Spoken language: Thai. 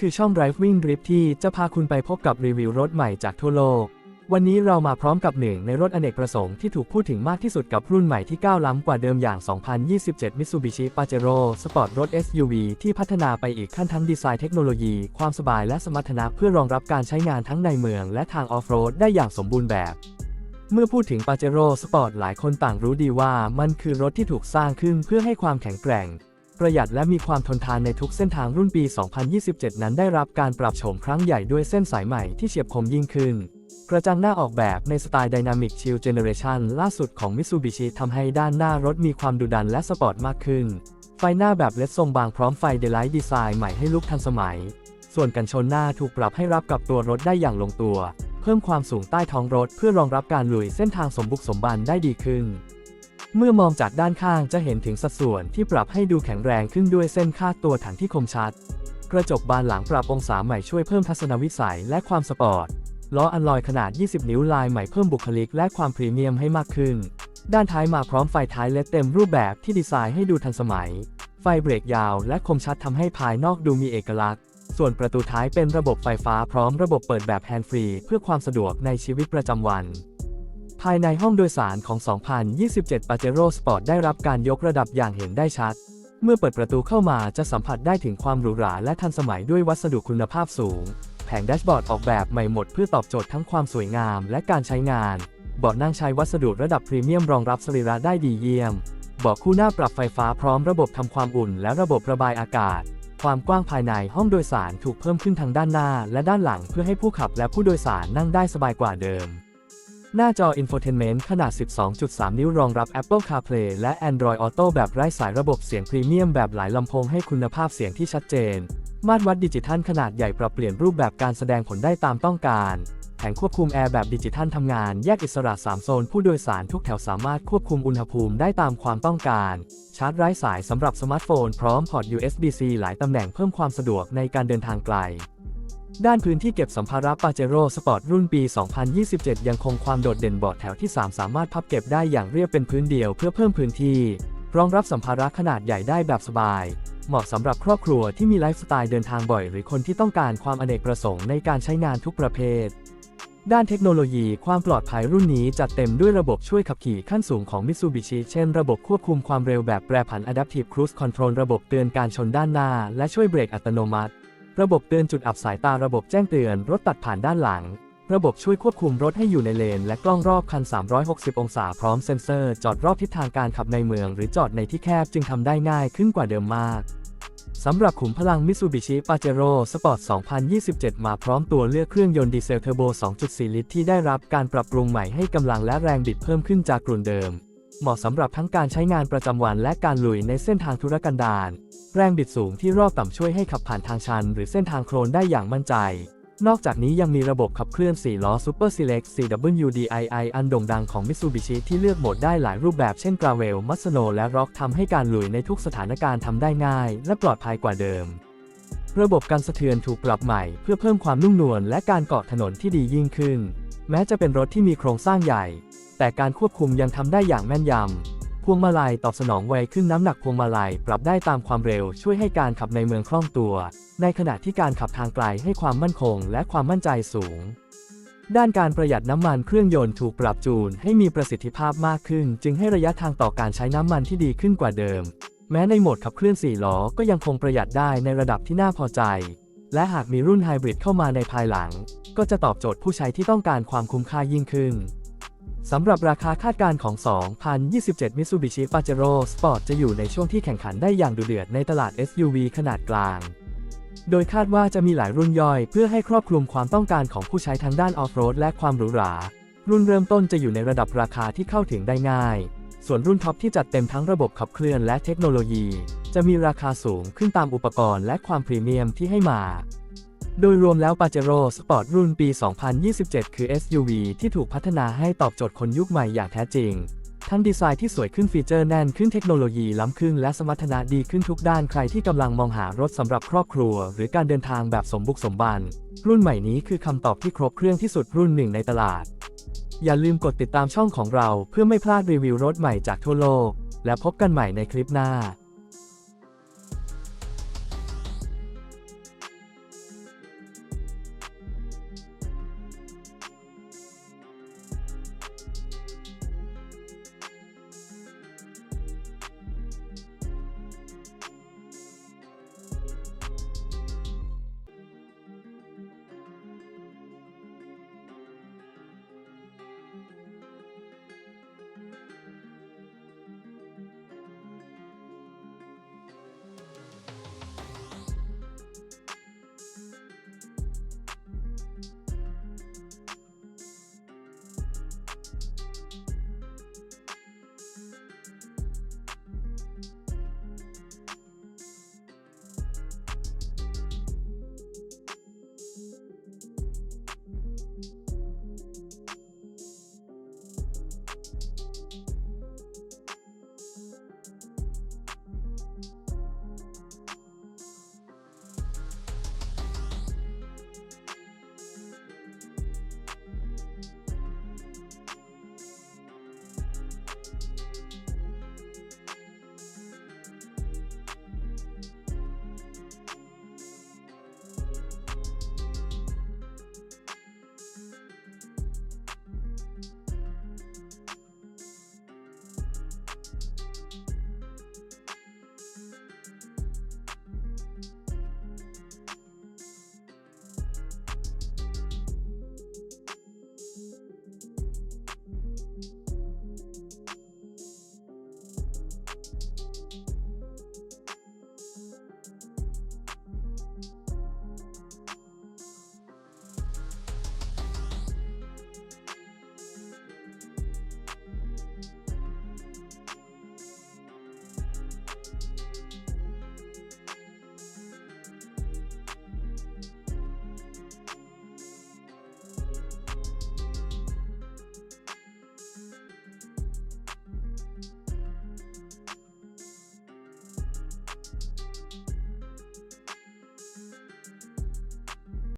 คือช่อง Driving Drip ที่จะพาคุณไปพบกับรีวิวรถใหม่จากทั่วโลก วันนี้เรามาพร้อมกับหนึ่งในรถอเนกประสงค์ที่ถูกพูดถึงมากที่สุดกับรุ่นใหม่ที่ก้าวล้ำกว่าเดิมอย่าง 2027 Mitsubishi Pajero Sport รถ SUV ที่พัฒนาไปอีกขั้นทั้งดีไซน์เทคโนโลยี ความสบายและสมรรถนะเพื่อรองรับการใช้งานทั้งในเมืองและทางออฟโรดได้อย่างสมบูรณ์แบบเมื่อพูดถึง Pajero Sport หลายคนต่างรู้ดีว่ามันคือรถที่ถูกสร้างขึ้นเพื่อให้ความแข็งแกร่ง ประหยัดและมีความทนทานในทุกเส้นทางรุ่นปี 2027 นั้นได้รับการปรับโฉมครั้งใหญ่ด้วยเส้นสายใหม่ที่เฉียบคมยิ่งขึ้น กระจังหน้าออกแบบในสไตล์ Dynamic Chill Generation ล่าสุดของ Mitsubishi ทำให้ด้านหน้ารถมีความดุดันและสปอร์ตมากขึ้น ไฟหน้าแบบเลดทรงบางพร้อมไฟเดลไลท์ดีไซน์ใหม่ให้ลุกทันสมัย ส่วนกันชนหน้าถูกปรับให้รับกับตัวรถได้อย่างลงตัว เพิ่มความสูงใต้ท้องรถเพื่อรองรับการลุยเส้นทางสมบุกสมบันได้ดีขึ้น เมื่อมองจากด้านข้างจะเห็นถึงสัดส่วนที่ปรับให้ดูแข็งแรงขึ้นด้วยเส้นคาตัวถังที่คมชัด กระจกบานหลังปรับองศาใหม่ช่วยเพิ่มทัศนวิสัยและความสปอร์ต ล้ออัลลอยขนาด 20 นิ้วลายใหม่เพิ่มบุคลิกและความพรีเมียมให้มากขึ้น ด้านท้ายมาพร้อมไฟท้ายเลดเต็มรูปแบบที่ดีไซน์ให้ดูทันสมัย ไฟเบรกยาวและคมชัดทำให้ภายนอกดูมีเอกลักษณ์ ส่วนประตูท้ายเป็นระบบไฟฟ้าพร้อมระบบเปิดแบบแฮนด์ฟรีเพื่อความสะดวกในชีวิตประจำวัน ภายในห้องโดยสารของ 2027 Pajero Sport ได้รับการยกระดับอย่างเห็นได้ชัด เมื่อเปิดประตูเข้ามาจะสัมผัสได้ถึงความหรูหราและทันสมัยด้วยวัสดุคุณภาพสูง แผงแดชบอร์ดออกแบบใหม่หมดเพื่อตอบโจทย์ทั้งความสวยงามและการใช้งาน เบาะนั่งใช้วัสดุระดับพรีเมียมรองรับสรีระได้ดีเยี่ยม เบาะคู่หน้าปรับไฟฟ้าพร้อมระบบทำความอุ่นและระบบระบายอากาศความกว้างภายในห้องโดยสารถูกเพิ่มขึ้นทางด้านหน้าและด้านหลังเพื่อให้ผู้ขับและผู้โดยสารนั่งได้สบายกว่าเดิม หน้าจอ Infotainment ขนาด 12.3 นิ้วรองรับ Apple CarPlay และ Android Auto แบบไร้สายระบบเสียงพรีเมียมแบบหลายลำโพงให้คุณภาพเสียงที่ชัดเจน มาตรวัดดิจิทัลขนาดใหญ่ปรับเปลี่ยนรูปแบบการแสดงผลได้ตามต้องการแผงควบคุมแอร์แบบดิจิทัลทำงานแยกอิสระ 3 โซน ผู้โดยสารทุกแถวสามารถควบคุมอุณหภูมิได้ตามความต้องการ ชาร์จไร้สายสำหรับสมาร์ทโฟน พร้อมพอร์ต USB-C หลายตำแหน่งเพิ่มความสะดวกในการเดินทางไกล ด้านพื้นที่เก็บสัมภาระ Pajero Sport รุ่นปี 2027 ยังคงความโดดเด่นเบาะแถวที่ 3 สามารถพับเก็บได้อย่างเรียบเป็นพื้นเดียวเพื่อเพิ่มพื้นที่ รองรับสัมภาระขนาดใหญ่ได้แบบสบาย เหมาะสำหรับครอบครัวที่มีไลฟ์สไตล์เดินทางบ่อย หรือคนที่ต้องการความอเนกประสงค์ในการใช้งานทุกประเภท ด้านเทคโนโลยีความปลอดภัยรุ่นนี้จัดเต็มด้วยระบบช่วยขับขี่ขั้นสูงของ Mitsubishi เช่นระบบควบคุมความเร็วแบบแปรผัน Adaptive Cruise Control ระบบเตือนการชนด้านหน้า และช่วยเบรกอัตโนมัติ ระบบเตือนจุดอับสายตาระบบแจ้งเตือนรถตัดผ่านด้านหลัง ระบบช่วยควบคุมรถให้อยู่ในเลน และกล้องรอบคัน 360 องศาพร้อมเซ็นเซอร์จอดรอบทิศทางการขับในเมือง หรือจอดในที่แคบจึงทำได้ง่ายขึ้นกว่าเดิมมากสำหรับขุมพลัง Mitsubishi Pajero Sport 2027 มาพร้อมตัวเลือกเครื่องยนต์ดีเซลเทอร์โบ 2.4 ลิตรที่ได้รับการปรับปรุงใหม่ให้กำลังและแรงบิดเพิ่มขึ้นจากกลุ่นเดิม เหมาะสำหรับทั้งการใช้งานประจำวันและการลุยในเส้นทางธุรกันดารแรงบิดสูงที่รอบต่ำช่วยให้ขับผ่านทางชัน หรือเส้นทางโคลนได้อย่างมั่นใจ นอกจากนี้ยังมีระบบขับเคลื่อน 4 ล้อ Super Select CWDII อันโด่งดังของ Mitsubishi ที่เลือกโหมดได้หลายรูปแบบเช่น Gravel, m u s n o และ Rock ทำให้การลุยในทุกสถานการณ์ทำได้ง่าย และปลอดภัยกว่าเดิม ระบบการสะเทือนถูกปรับใหม่ เพื่อเพิ่มความนุ่มนวลและการเกาะถนนที่ดียิ่งขึ้น แม้จะเป็นรถที่มีโครงสร้างใหญ่ แต่การควบคุมยังทำได้อย่างแม่นยำ พวงมาลัยตอบสนองไวขึ้นน้ำหนักพวงมาลัยปรับได้ตามความเร็วช่วยให้การขับในเมืองคล่องตัว ในขณะที่การขับทางไกลให้ความมั่นคงและความมั่นใจสูง ด้านการประหยัดน้ำมันเครื่องยนต์ถูกปรับจูนให้มีประสิทธิภาพมากขึ้น จึงให้ระยะทางต่อการใช้น้ำมันที่ดีขึ้นกว่าเดิม แม้ในโหมดขับเคลื่อน4ล้อก็ยังคงประหยัดได้ในระดับที่น่าพอใจ และหากมีรุ่นไฮบริดเข้ามาในภายหลัง ก็จะตอบโจทย์ผู้ใช้ที่ต้องการความคุ้มค่ายิ่งขึ้นสำหรับราคาคาดการณ์ของ 2027 Mitsubishi Pajero Sport จะอยู่ในช่วงที่แข่งขันได้อย่างดุเดือดในตลาด SUV ขนาดกลาง โดยคาดว่าจะมีหลายรุ่นย่อยเพื่อให้ครอบคลุมความต้องการของผู้ใช้ทั้งด้านออฟโรดและความหรูหรา รุ่นเริ่มต้นจะอยู่ในระดับราคาที่เข้าถึงได้ง่าย ส่วนรุ่นท็อปที่จัดเต็มทั้งระบบขับเคลื่อนและเทคโนโลยี จะมีราคาสูงขึ้นตามอุปกรณ์และความพรีเมียมที่ให้มา โดยรวมแล้ว Pajero Sport รุ่นปี 2027 คือ SUV ที่ถูกพัฒนาให้ตอบโจทย์คนยุคใหม่อย่างแท้จริง ทั้งดีไซน์ที่สวยขึ้นฟีเจอร์แน่นขึ้นเทคโนโลยีล้ำขึ้นและสมรรถนะดีขึ้นทุกด้านใครที่กำลังมองหารถสำหรับครอบครัว หรือการเดินทางแบบสมบุกสมบัน รุ่นใหม่นี้คือคำตอบที่ครบเครื่องที่สุดรุ่นหนึ่งในตลาด อย่าลืมกดติดตามช่องของเราเพื่อไม่พลาดรีวิวรถใหม่จากทั่วโลก และพบกันใหม่ในคลิปหน้า